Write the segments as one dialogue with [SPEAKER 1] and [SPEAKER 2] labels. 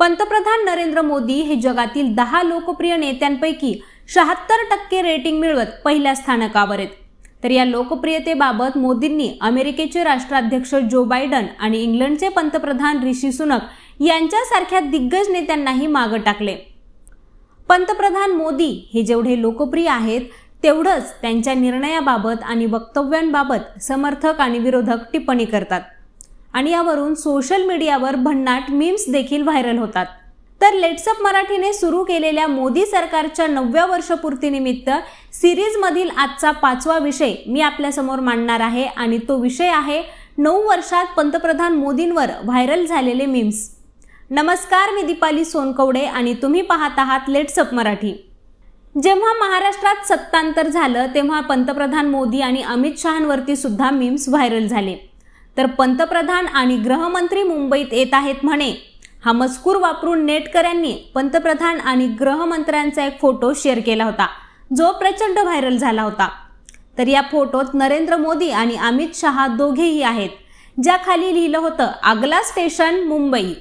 [SPEAKER 1] पंतप्रधान नरेंद्र मोदी हे जगातील दहा लोकप्रिय नेत्यांपैकी शहात्तर टक्के रेटिंग मिळवत पहिल्या स्थानकावर आहेत तर या लोकप्रियतेबाबत मोदींनी अमेरिकेचे राष्ट्राध्यक्ष जो बायडन आणि इंग्लंडचे पंतप्रधान ऋषी सुनक यांच्यासारख्या दिग्गज नेत्यांनाही मागं टाकले. पंतप्रधान मोदी हे जेवढे लोकप्रिय आहेत तेवढंच त्यांच्या निर्णयाबाबत आणि वक्तव्यांबाबत समर्थक आणि विरोधक टिप्पणी करतात. आणि यावरून सोशल मीडियावर भन्नाट मीम्स देखील व्हायरल होतात. तर लेट्सअप मराठीने सुरू केलेल्या मोदी सरकारच्या नवव्या वर्षपूर्तीनिमित्त सिरीजमधील आजचा पाचवा विषय मी आपल्यासमोर मांडणार आहे आणि तो विषय आहे नऊ वर्षात पंतप्रधान मोदींवर व्हायरल झालेले मीम्स नमस्कार मी दीपाली सोनकवडे आणि तुम्ही पाहत आहात लेट्सअप मराठी. जेव्हा महाराष्ट्रात सत्तांतर झालं तेव्हा पंतप्रधान मोदी आणि अमित शहांवरती सुद्धा मीम्स व्हायरल झाले. तर पंतप्रधान आणि गृहमंत्री मुंबईत येत आहेत म्हणे. हा मजकूर वापरून नेटकऱ्यांनी पंतप्रधान आणि गृहमंत्र्यांचा एक फोटो शेअर केला होता जो प्रचंड व्हायरल झाला होता. तर या फोटोत नरेंद्र मोदी आणि अमित शहा दोघेही आहेत ज्या खाली लिहिलं होतं आगला स्टेशन मुंबई.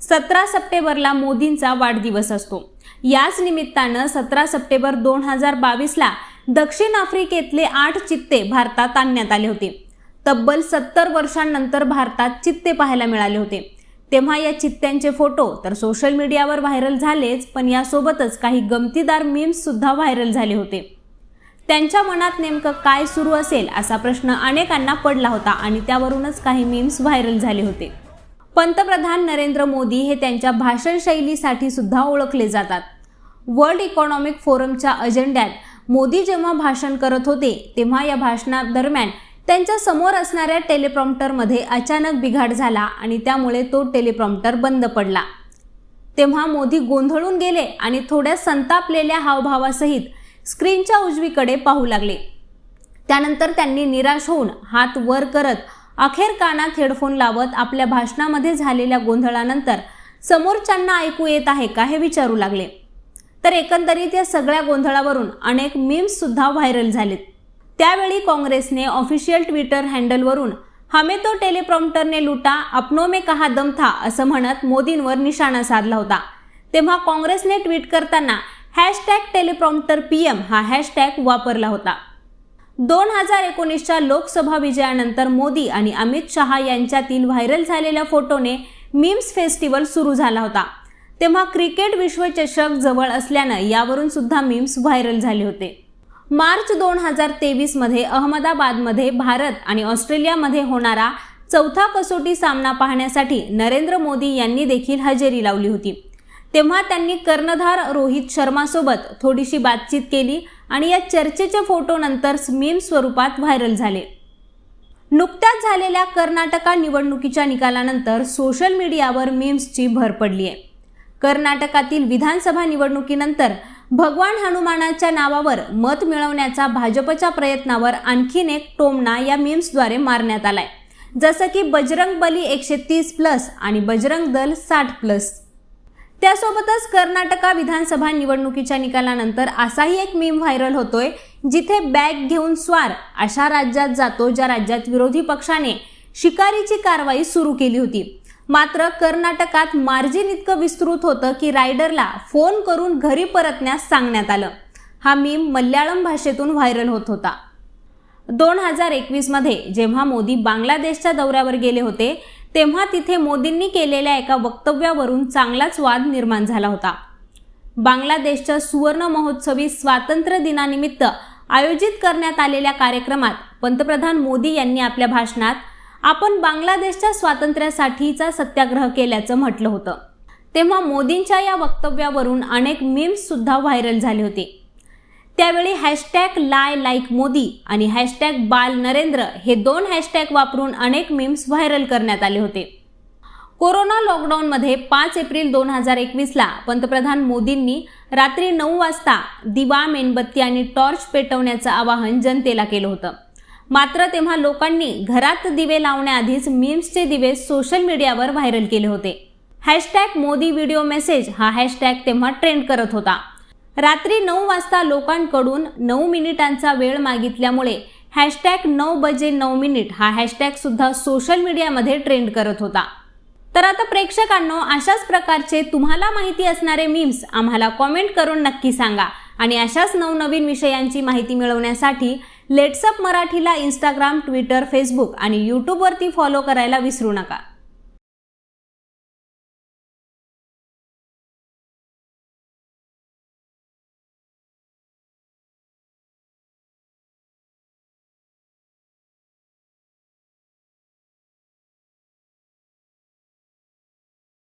[SPEAKER 1] सतरा सप्टेंबरला मोदींचा वाढदिवस असतो. याच निमित्तानं सतरा सप्टेंबर दोन हजार बावीसला दक्षिण आफ्रिकेतले आठ चित्ते भारतात आणण्यात आले होते. तब्बल सत्तर वर्षांनंतर भारतात चित्ते पाहायला मिळाले होते. तेव्हा या चित्त्यांचे फोटो तर सोशल मीडियावर व्हायरल झालेच पण यासोबतच काही गमतीदार मीम्स सुद्धा व्हायरल झाले होते. त्यांच्या मनात नेमकं काय सुरू असेल असा प्रश्न अनेकांना पडला होता आणि त्यावरूनच काही मीम्स व्हायरल झाले होते. पंतप्रधान नरेंद्र मोदी हे त्यांच्या भाषणशैलीसाठी सुद्धा ओळखले जातात. वर्ल्ड इकॉनॉमिक फोरमच्या अजेंड्यात मोदी जेव्हा भाषण करत होते तेव्हा या भाषणादरम्यान त्यांच्यासमोर असणाऱ्या टेलिप्रॉम्प्टरमध्ये अचानक बिघाड झाला आणि त्यामुळे तो टेलिप्रॉम्प्टर बंद पडला. तेव्हा मोदी गोंधळून गेले आणि थोड्या संतापलेल्या हावभावासहित स्क्रीनच्या उजवीकडे पाहू लागले. त्यानंतर त्यांनी निराश होऊन हात वर करत अखेर कानात हेडफोन लावत आपल्या भाषणामध्ये झालेल्या गोंधळानंतर समोरच्यांना ऐकू येत आहे का हे विचारू लागले. तर एकंदरीत या सगळ्या गोंधळावरून अनेक मीम्स सुद्धा व्हायरल झालेत. त्यावेळी काँग्रेसने ऑफिशियल ट्विटर हँडलवरून हमे तो टेलिप्रॉम्प्टरने लुटा अपनो मे कहा दम था असं म्हणत मोदींवर निशाणा साधला होता. तेव्हा काँग्रेसने ट्विट करताना हॅशटॅग टेलिप्रॉम्प्टर पीएम हा हॅशटॅग वापरला होता. दोन हजार एकोणीसच्या लोकसभा विजयानंतर मोदी आणि अमित शहा यांच्यातील व्हायरल झालेल्या फोटोने मीम्स फेस्टिवल सुरू झाला होता. तेव्हा क्रिकेट विश्वचषक जवळ असल्यानं यावरून सुद्धा मीम्स व्हायरल झाले होते. मार्च दोन हजार तेवीसमध्ये अहमदाबादमध्ये भारत आणि ऑस्ट्रेलियामध्ये होणारा चौथा कसोटी सामना पाहण्यासाठी नरेंद्र मोदी यांनी देखील हजेरी लावली होती. तेव्हा त्यांनी कर्णधार रोहित शर्मासोबत थोडीशी बातचीत केली आणि या चर्चेचे फोटो नंतर मीम स्वरूपात व्हायरल झाले. नुकत्याच झालेल्या कर्नाटका निवडणुकीच्या निकालानंतर सोशल मीडियावर मीम्सची भर पडली आहे कर्नाटकातील विधानसभा निवडणुकीनंतर भगवान हनुमानाच्या नावावर मत मिळवण्याचा भाजपच्या प्रयत्नावर आणखीन एक टोमणा या मीम्सद्वारे मारण्यात आलाय. जसं की बजरंग बली एकशे तीस प्लस आणि बजरंग दल साठ प्लस त्यासोबतच कर्नाटका विधानसभा निवडणुकीच्या निकालानंतर असाही एक मीम व्हायरल होतोय जिथे बॅग घेऊन स्वार अशा राज्यात जातो ज्या राज्यात विरोधी पक्षाने शिकारीची कारवाई सुरू केली होती. मात्र कर्नाटकात मार्जिन इतकं विस्तृत होतं की रायडरला फोन करून घरी परतण्यास सांगण्यात आलं. हा मीम मल्याळम भाषेतून व्हायरल होत होता. दोन हजार एकवीसमध्ये जेव्हा मोदी बांगलादेशच्या दौऱ्यावर गेले होते तेव्हा तिथे मोदींनी केलेल्या एका वक्तव्यावरून चांगलाच वाद निर्माण झाला होता. बांगलादेशच्या सुवर्ण महोत्सवी स्वातंत्र्य दिनानिमित्त आयोजित करण्यात आलेल्या कार्यक्रमात पंतप्रधान मोदी यांनी आपल्या भाषणात आपण बांगलादेशच्या स्वातंत्र्यासाठीचा सत्याग्रह केल्याचं म्हटलं होतं. तेव्हा मोदींच्या या वक्तव्यावरून अनेक मीम्स सुद्धा व्हायरल झाले होते. त्यावेळी हॅशटॅग लाय लाईक मोदी आणि हॅशटॅग बाल नरेंद्र हे दोन हॅशटॅग वापरून अनेक मीम्स व्हायरल करण्यात आले होते. कोरोना लॉकडाऊनमध्ये पाच एप्रिल दोन हजार एकवीसला पंतप्रधान मोदींनी रात्री नऊ वाजता दिवा मेणबत्ती आणि टॉर्च पेटवण्याचं आवाहन जनतेला केलं होतं. मात्र तेव्हा लोकांनी घरात दिवे लावण्याआधीच मीम्सचे दिवे सोशल मीडियावर व्हायरल केले होते. हॅशटॅग मोदी व्हिडिओ मेसेज हा हॅशटॅग तेव्हा ट्रेंड करत होता. रात्री नऊ वाजता लोकांकडून नऊ मिनिटांचा वेळ मागितल्यामुळे हॅशटॅग नऊ बजे नऊ मिनिट हा हॅशटॅग सुद्धा सोशल मीडियामध्ये ट्रेंड करत होता. तर आता प्रेक्षकांनो अशाच प्रकारचे तुम्हाला माहिती असणारे मीम्स आम्हाला कॉमेंट करून नक्की सांगा आणि अशाच नवनवीन विषयांची माहिती मिळवण्यासाठी लेट्सअप मराठीला इंस्टाग्राम ट्विटर फेसबुक आणि यूट्यूबवरती फॉलो करायला विसरू नका.